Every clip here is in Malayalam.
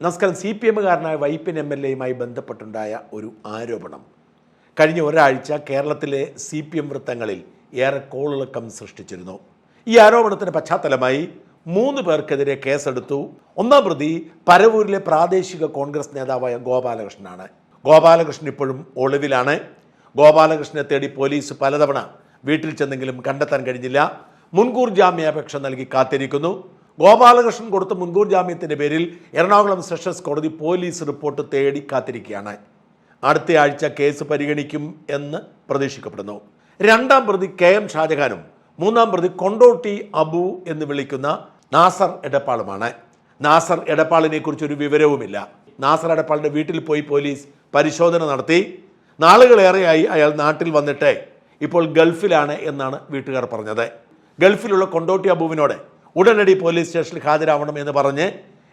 നമസ്കാരം. സി പി എമ്മുകാരനായ വൈപ്പിൻ എം എൽ എയുമായി ബന്ധപ്പെട്ടുണ്ടായ ഒരു ആരോപണം. കഴിഞ്ഞ ഒരാഴ്ച കേരളത്തിലെ സി പി എം വൃത്തങ്ങളിൽ ഏറെ കോളിളക്കം സൃഷ്ടിച്ചിരുന്നു. ഈ ആരോപണത്തിന് പശ്ചാത്തലമായി മൂന്ന് പേർക്കെതിരെ കേസെടുത്തു. ഒന്നാം പ്രതി പരവൂരിലെ പ്രാദേശിക കോൺഗ്രസ് നേതാവായ ഗോപാലകൃഷ്ണനാണ്. ഗോപാലകൃഷ്ണൻ ഇപ്പോഴും ഒളിവിലാണ്. ഗോപാലകൃഷ്ണനെ തേടി പോലീസ് പലതവണ വീട്ടിൽ ചെന്നെങ്കിലും കണ്ടെത്താൻ കഴിഞ്ഞില്ല. മുൻകൂർ ജാമ്യാപേക്ഷ നൽകി കാത്തിരിക്കുന്നു. ഗോപാലകൃഷ്ണൻ കൊടുത്ത മുൻകൂർ ജാമ്യത്തിന്റെ പേരിൽ എറണാകുളം സെഷൻസ് കോടതി പോലീസ് റിപ്പോർട്ട് തേടി കാത്തിരിക്കുകയാണ്. അടുത്ത ആഴ്ച കേസ് പരിഗണിക്കും എന്ന് പ്രതീക്ഷിക്കപ്പെടുന്നു. രണ്ടാം പ്രതി കെ എം ഷാജഹാനും മൂന്നാം പ്രതി കൊണ്ടോട്ടി അബു എന്ന് വിളിക്കുന്ന നാസർ എടപ്പാളുമാണ്. നാസർ എടപ്പാളിനെ കുറിച്ച് ഒരു വിവരവുമില്ല. നാസർ എടപ്പാളിന്റെ വീട്ടിൽ പോയി പോലീസ് പരിശോധന നടത്തി. നാളുകളേറെയായി അയാൾ നാട്ടിൽ വന്നിട്ട് ഇപ്പോൾ ഗൾഫിലാണ് എന്നാണ് വീട്ടുകാർ പറഞ്ഞത്. ഗൾഫിലുള്ള കൊണ്ടോട്ടി അബുവിനോട് ഉടനടി പോലീസ് സ്റ്റേഷനിൽ ഹാജരാവണം എന്ന് പറഞ്ഞ്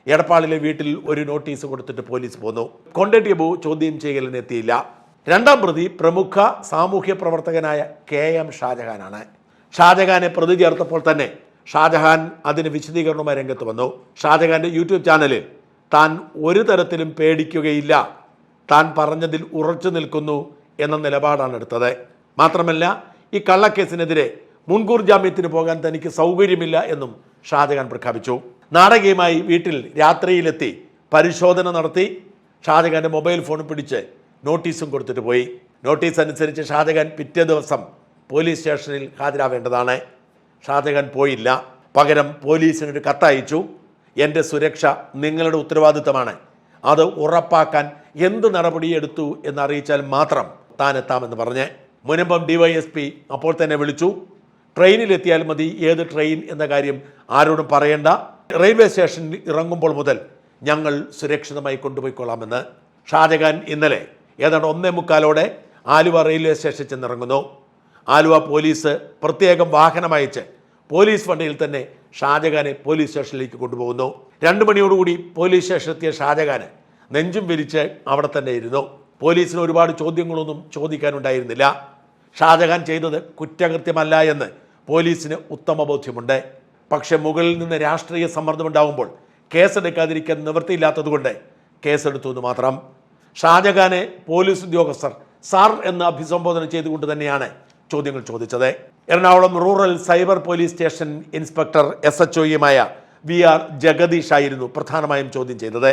എടപ്പാളിലെ വീട്ടിൽ ഒരു നോട്ടീസ് കൊടുത്തിട്ട് പോലീസ് പോന്നു. കൊണ്ടട്ടി അബു ചോദ്യം ചെയ്യലിനെത്തിയില്ല രണ്ടാം പ്രതി പ്രമുഖ സാമൂഹ്യ പ്രവർത്തകനായ കെ എം ഷാജഹാനാണ്. ഷാജഹാനെ പ്രതി ചേർത്തപ്പോൾ തന്നെ ഷാജഹാൻ അതിന് വിശദീകരണവുമായി രംഗത്ത് വന്നു. ഷാജഹാന്റെ യൂട്യൂബ് ചാനലിൽ താൻ ഒരു തരത്തിലും പേടിക്കുകയില്ല. താൻ പറഞ്ഞതിൽ ഉറച്ചു നിൽക്കുന്നു എന്ന നിലപാടാണ് എടുത്തത്. മാത്രമല്ല ഈ കള്ളക്കേസിനെതിരെ മുൻകൂർ ജാമ്യത്തിന് പോകാൻ തനിക്ക് സൗകര്യമില്ല എന്നും ഷാജഹാൻ പ്രഖ്യാപിച്ചു. നാടകീയമായി വീട്ടിൽ രാത്രിയിലെത്തി പരിശോധന നടത്തി. ഷാജഹാന്റെ മൊബൈൽ ഫോൺ പിടിച്ച് നോട്ടീസും കൊടുത്തിട്ട് പോയി. നോട്ടീസ് അനുസരിച്ച് ഷാജഹാൻ പിറ്റേ ദിവസം പോലീസ് സ്റ്റേഷനിൽ ഹാജരാവേണ്ടതാണ്. ഷാജഹാൻ പോയില്ല. പകരം പോലീസിനൊരു കത്തയച്ചു. എന്റെ സുരക്ഷ നിങ്ങളുടെ ഉത്തരവാദിത്തമാണ്. അത് ഉറപ്പാക്കാൻ എന്ത് നടപടിയെടുത്തു എന്നറിയിച്ചാൽ മാത്രം താൻ എത്താമെന്ന് പറഞ്ഞ്. മുനമ്പം ഡിവൈഎസ്പി അപ്പോൾ തന്നെ വിളിച്ചു. ട്രെയിനിലെത്തിയാൽ മതി. ഏത് ട്രെയിൻ എന്ന കാര്യം ആരോടും പറയേണ്ട. റെയിൽവേ സ്റ്റേഷനിൽ ഇറങ്ങുമ്പോൾ മുതൽ ഞങ്ങൾ സുരക്ഷിതമായി കൊണ്ടുപോയിക്കൊള്ളാമെന്ന് ഷാജഹാൻ ഇന്നലെ ഏതാണ്ട് ഒന്നേ മുക്കാലോടെ ആലുവ റെയിൽവേ സ്റ്റേഷനിൽ ചെന്നിറങ്ങുന്നു. ആലുവ പോലീസ് പ്രത്യേകം വാഹനം അയച്ച് പോലീസ് വണ്ടിയിൽ തന്നെ ഷാജഹാനെ പോലീസ് സ്റ്റേഷനിലേക്ക് കൊണ്ടുപോകുന്നു. രണ്ട് മണിയോടുകൂടി പോലീസ് സ്റ്റേഷനിലെത്തിയ ഷാജഹാന് നെഞ്ചും വിരിച്ച് അവിടെ തന്നെ ഇരുന്നു. പോലീസിന് ഒരുപാട് ചോദ്യങ്ങളൊന്നും ചോദിക്കാനുണ്ടായിരുന്നില്ല. ഷാജഹാൻ ചെയ്തത് കുറ്റകൃത്യമല്ല എന്ന് പോലീസിന് ഉത്തമ ബോധ്യമുണ്ട്. പക്ഷെ മുകളിൽ നിന്ന് രാഷ്ട്രീയ സമ്മർദ്ദമുണ്ടാകുമ്പോൾ കേസെടുക്കാതിരിക്കാൻ നിവൃത്തിയില്ലാത്തതുകൊണ്ട് കേസെടുത്തു എന്ന് മാത്രം. ഷാജഹാനെ പോലീസ് ഉദ്യോഗസ്ഥർ സാർ എന്ന് അഭിസംബോധന ചെയ്തുകൊണ്ട് തന്നെയാണ് ചോദ്യങ്ങൾ ചോദിച്ചത്. Ernakulam rural cyber police station inspector S H ഒയുമായ V R Jagadish ആയിരുന്നു പ്രധാനമായും ചോദ്യം ചെയ്തത്.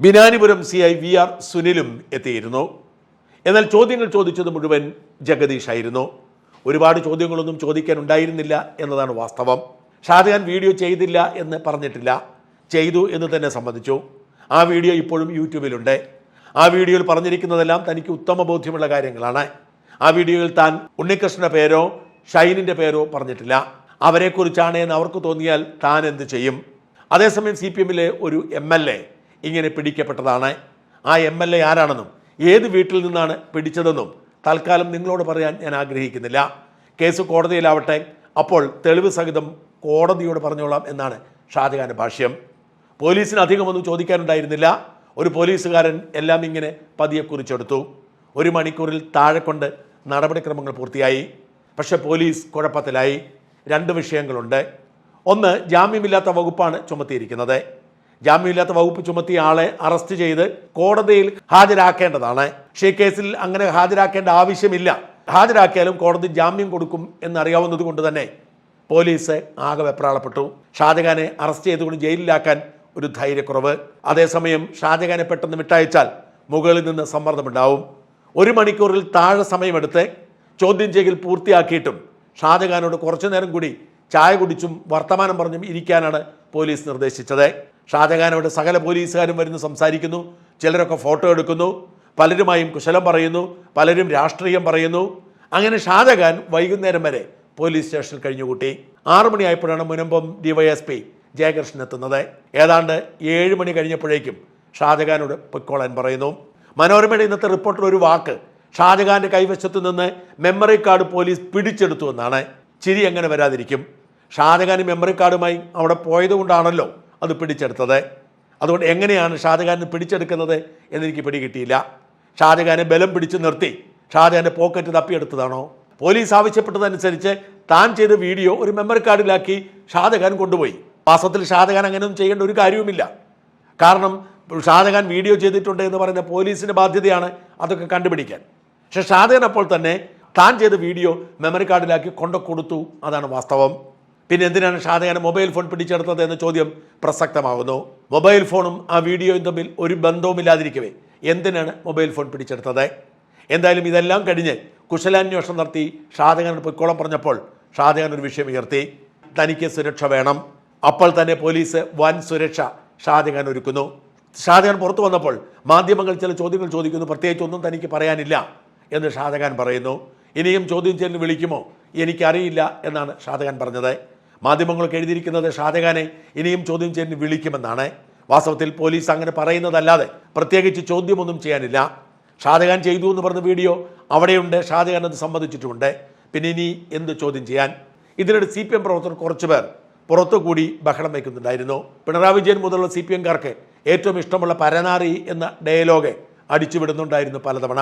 Binanipuram C I V R സുനിലും എത്തിയിരുന്നു. എന്നാൽ ചോദ്യങ്ങൾ ചോദിച്ചത് മുഴുവൻ ജഗദീഷ് ആയിരുന്നു ഒരുപാട് ചോദ്യങ്ങളൊന്നും ചോദിക്കാൻ ഉണ്ടായിരുന്നില്ല എന്നതാണ് വാസ്തവം. ഷാജഹാൻ വീഡിയോ ചെയ്തില്ല എന്ന് പറഞ്ഞിട്ടില്ല. ചെയ്തു എന്ന് തന്നെ സമ്മതിച്ചു. ആ വീഡിയോ ഇപ്പോഴും യൂട്യൂബിലുണ്ട്. ആ വീഡിയോയിൽ പറഞ്ഞിരിക്കുന്നതെല്ലാം തനിക്ക് ഉത്തമ ബോധ്യമുള്ള കാര്യങ്ങളാണ്. ആ വീഡിയോയിൽ താൻ ഉണ്ണികൃഷ്ണന്റെ പേരോ ഷൈനിന്റെ പേരോ പറഞ്ഞിട്ടില്ല. അവരെക്കുറിച്ചാണ് എന്ന് അവർക്ക് തോന്നിയാൽ താൻ എന്ത് ചെയ്യും? അതേസമയം സി പി എമ്മിലെ ഒരു എം എൽ എ ഇങ്ങനെ പിടിക്കപ്പെട്ടതാണ്. ആ എം എൽ എ ആരാണെന്നും ഏത് വീട്ടിൽ നിന്നാണ് പിടിച്ചതെന്നും തൽക്കാലം നിങ്ങളോട് പറയാൻ ഞാൻ ആഗ്രഹിക്കുന്നില്ല. കേസ് കോടതിയിലാവട്ടെ. അപ്പോൾ തെളിവ് സഹിതം കോടതിയോട് പറഞ്ഞോളാം എന്നാണ് ഷാജഹാന്റെ ഭാഷ്യം. പോലീസിന് അധികമൊന്നും ചോദിക്കാനുണ്ടായിരുന്നില്ല. ഒരു പോലീസുകാരൻ എല്ലാം ഇങ്ങനെ പതിയെ കുറിച്ചെടുത്തു. ഒരു മണിക്കൂറിൽ താഴെ കൊണ്ട് നടപടിക്രമങ്ങൾ പൂർത്തിയായി. പക്ഷെ പോലീസ് കുഴപ്പത്തിലായി. രണ്ട് വിഷയങ്ങളുണ്ട്. ഒന്ന് ജാമ്യമില്ലാത്ത വകുപ്പാണ് ചുമത്തിയിരിക്കുന്നത്. ജാമ്യമില്ലാത്ത വകുപ്പ് ചുമത്തിയ ആളെ അറസ്റ്റ് ചെയ്ത് കോടതിയിൽ ഹാജരാക്കേണ്ടതാണ്. ഈ കേസിൽ അങ്ങനെ ഹാജരാക്കേണ്ട ആവശ്യമില്ല. ഹാജരാക്കിയാലും കോടതി ജാമ്യം കൊടുക്കും എന്നറിയാവുന്നത് കൊണ്ട് തന്നെ പോലീസ് ആകെ വെപ്രാളപ്പെട്ടു. ഷാജഹാനെ അറസ്റ്റ് ചെയ്തുകൊണ്ട് ജയിലിലാക്കാൻ ഒരു ധൈര്യക്കുറവ്. അതേസമയം ഷാജഹാനെ പെട്ടെന്ന് വിട്ടയച്ചാൽ മുകളിൽ നിന്ന് സമ്മർദ്ദമുണ്ടാവും. ഒരു മണിക്കൂറിൽ താഴെ സമയമെടുത്ത് ചോദ്യം ചെയ്യൽ പൂർത്തിയാക്കിയിട്ടും ഷാജഹാനോട് കുറച്ചു നേരം കൂടി ചായ കുടിച്ചും വർത്തമാനം പറഞ്ഞും ഇരിക്കാനാണ് പോലീസ് നിർദ്ദേശിച്ചത്. ഷാജഹാനോട് സകല പോലീസുകാരും വരുന്ന സംസാരിക്കുന്നു. ചിലരൊക്കെ ഫോട്ടോ എടുക്കുന്നു. പലരുമായും കുശലം പറയുന്നു. പലരും രാഷ്ട്രീയം പറയുന്നു. അങ്ങനെ ഷാജഹാൻ വൈകുന്നേരം വരെ പോലീസ് സ്റ്റേഷനിൽ കഴിഞ്ഞുകൂട്ടി. ആറു മണിയായപ്പോഴാണ് മുനമ്പം ഡിവൈഎസ്പി ജയകൃഷ്ണൻ എത്തുന്നത്. ഏതാണ്ട് ഏഴ് മണി കഴിഞ്ഞപ്പോഴേക്കും ഷാജഹാനോട് പൊയ്ക്കോളാൻ പറയുന്നു. മനോരമയുടെ ഇന്നത്തെ റിപ്പോർട്ടിൽ ഒരു വാക്ക് ഷാജഹാന്റെ കൈവശത്ത് നിന്ന് മെമ്മറി കാർഡ് പോലീസ് പിടിച്ചെടുത്തു എന്നാണ്. ചിരി എങ്ങനെ വരാതിരിക്കും? ഷാജഹാൻ മെമ്മറി കാർഡുമായി അവിടെ പോയത് കൊണ്ടാണല്ലോ അത് പിടിച്ചെടുത്തത്. അതുകൊണ്ട് എങ്ങനെയാണ് ഷാജഹാനെ പിടിച്ചെടുക്കുന്നത് എന്നെനിക്ക് പിടികിട്ടിയില്ല. ഷാജഹാനെ ബലം പിടിച്ചു നിർത്തി. ഷാജഹാന്റെ പോക്കറ്റ് തപ്പിയെടുത്തതാണോ? പോലീസ് ആവശ്യപ്പെട്ടതനുസരിച്ച് താൻ ചെയ്ത വീഡിയോ ഒരു മെമ്മറി കാർഡിലാക്കി ഷാജഹാൻ കൊണ്ടുപോയി. വാസ്തവത്തിൽ ഷാജഹാൻ അങ്ങനെയൊന്നും ചെയ്യേണ്ട ഒരു കാര്യവുമില്ല. കാരണം ഷാജഹാൻ വീഡിയോ ചെയ്തിട്ടുണ്ട് എന്ന് പറയുന്ന പോലീസിന്റെ ബാധ്യതയാണ് അതൊക്കെ കണ്ടുപിടിക്കാൻ. പക്ഷേ ഷാജഹാൻ അപ്പോൾ തന്നെ താൻ ചെയ്ത വീഡിയോ മെമ്മറി കാർഡിലാക്കി കൊണ്ടു കൊടുത്തു അതാണ് വാസ്തവം. പിന്നെ എന്തിനാണ് ഷാജഹാൻ മൊബൈൽ ഫോൺ പിടിച്ചെടുത്തത് എന്ന ചോദ്യം പ്രസക്തമാകുന്നു. മൊബൈൽ ഫോണും ആ വീഡിയോയും തമ്മിൽ ഒരു ബന്ധവുമില്ലാതിരിക്കവേ എന്തിനാണ് മൊബൈൽ ഫോൺ പിടിച്ചെടുത്തത്? എന്തായാലും ഇതെല്ലാം കഴിഞ്ഞ് കുശലാന്വേഷണം നടത്തി ഷാജഹാൻ പൊയ്ക്കോളം പറഞ്ഞപ്പോൾ ഷാജഹാൻ ഒരു വിഷയം ഉയർത്തി. തനിക്ക് സുരക്ഷ വേണം. അപ്പോൾ തന്നെ പോലീസ് വൻ സുരക്ഷ ഷാജഹാൻ ഒരുക്കുന്നു. ഷാജഹാൻ പുറത്തു വന്നപ്പോൾ മാധ്യമങ്ങൾ ചില ചോദ്യങ്ങൾ ചോദിക്കുന്നു. പ്രത്യേകിച്ച് ഒന്നും തനിക്ക് പറയാനില്ല എന്ന് ഷാജഹാൻ പറയുന്നു. ഇനിയും ചോദ്യം ചെയ്യലിന് വിളിക്കുമോ? എനിക്കറിയില്ല എന്നാണ് ഷാജഹാൻ പറഞ്ഞത്. മാധ്യമങ്ങൾക്ക് എഴുതിയിരിക്കുന്നത് ഷാജഹാനെ ഇനിയും ചോദ്യം ചെയ്യാൻ വിളിക്കുമെന്നാണ്. വാസ്തവത്തിൽ പോലീസ് അങ്ങനെ പറയുന്നതല്ലാതെ പ്രത്യേകിച്ച് ചോദ്യമൊന്നും ചെയ്യാനില്ല. ഷാജഹാൻ ചെയ്തു എന്ന് പറഞ്ഞ വീഡിയോ അവിടെയുണ്ട്. ഷാജഹാൻ അത് സമ്മതിച്ചിട്ടുമുണ്ട്. പിന്നെ ഇനി എന്ത് ചോദ്യം ചെയ്യാൻ? ഇതിനിടെ സി പി എം പ്രവർത്തകർ കുറച്ചു പേർ പുറത്തുകൂടി ബഹളം വയ്ക്കുന്നുണ്ടായിരുന്നു. പിണറായി വിജയൻ മുതലുള്ള സി പി എംകാർക്ക് ഏറ്റവും ഇഷ്ടമുള്ള പരനാറി എന്ന ഡയലോഗ് അടിച്ചുവിടുന്നുണ്ടായിരുന്നു പലതവണ.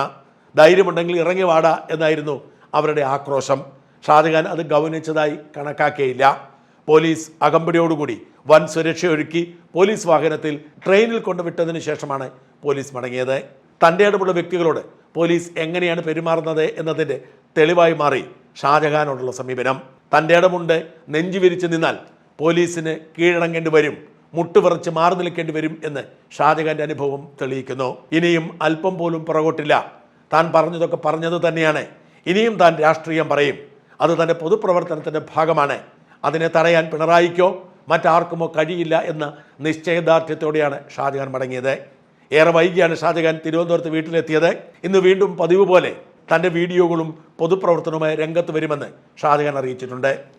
ധൈര്യമുണ്ടെങ്കിൽ ഇറങ്ങി വാടാ എന്നായിരുന്നു അവരുടെ ആക്രോശം. ഷാജഹാൻ അത് ഗൗനിച്ചതായി കണക്കാക്കിയില്ല. പോലീസ് അകമ്പടിയോടുകൂടി വൻ സുരക്ഷയൊരുക്കി പോലീസ് വാഹനത്തിൽ ട്രെയിനിൽ കൊണ്ടുവിട്ടതിന് ശേഷമാണ് പോലീസ് മടങ്ങിയത്. തന്റെ ഇടമുള്ള വ്യക്തികളോട് പോലീസ് എങ്ങനെയാണ് പെരുമാറുന്നത് എന്നതിന്റെ തെളിവായി മാറി ഷാജഹാനോടുള്ള സമീപനം. തന്റെ ഇടമുണ്ട് നെഞ്ചു വിരിച്ച് നിന്നാൽ പോലീസിന് കീഴടങ്ങേണ്ടി വരും മുട്ടുപറച്ച് മാറി നിൽക്കേണ്ടി വരും എന്ന് ഷാജഹാന്റെ അനുഭവം തെളിയിക്കുന്നു. ഇനിയും അല്പം പോലും പുറകോട്ടില്ല. താൻ പറഞ്ഞതൊക്കെ പറഞ്ഞത് തന്നെയാണ്. ഇനിയും താൻ രാഷ്ട്രീയം പറയും. അത് തന്റെ പൊതുപ്രവർത്തനത്തിന്റെ ഭാഗമാണ്. അതിനെ തടയാൻ പിണറായിക്കോ മറ്റാർക്കുമോ കഴിയില്ല എന്ന നിശ്ചയദാർഢ്യത്തോടെയാണ് ഷാജഹാൻ മടങ്ങിയത്. ഏറെ വൈകിയാണ് ഷാജഹാൻ തിരുവനന്തപുരത്ത് വീട്ടിലെത്തിയത്. ഇന്ന് വീണ്ടും പതിവ് പോലെ തന്റെ വീഡിയോകളും പൊതുപ്രവർത്തനവുമായി രംഗത്ത് വരുമെന്ന് ഷാജഹാൻ അറിയിച്ചിട്ടുണ്ട്.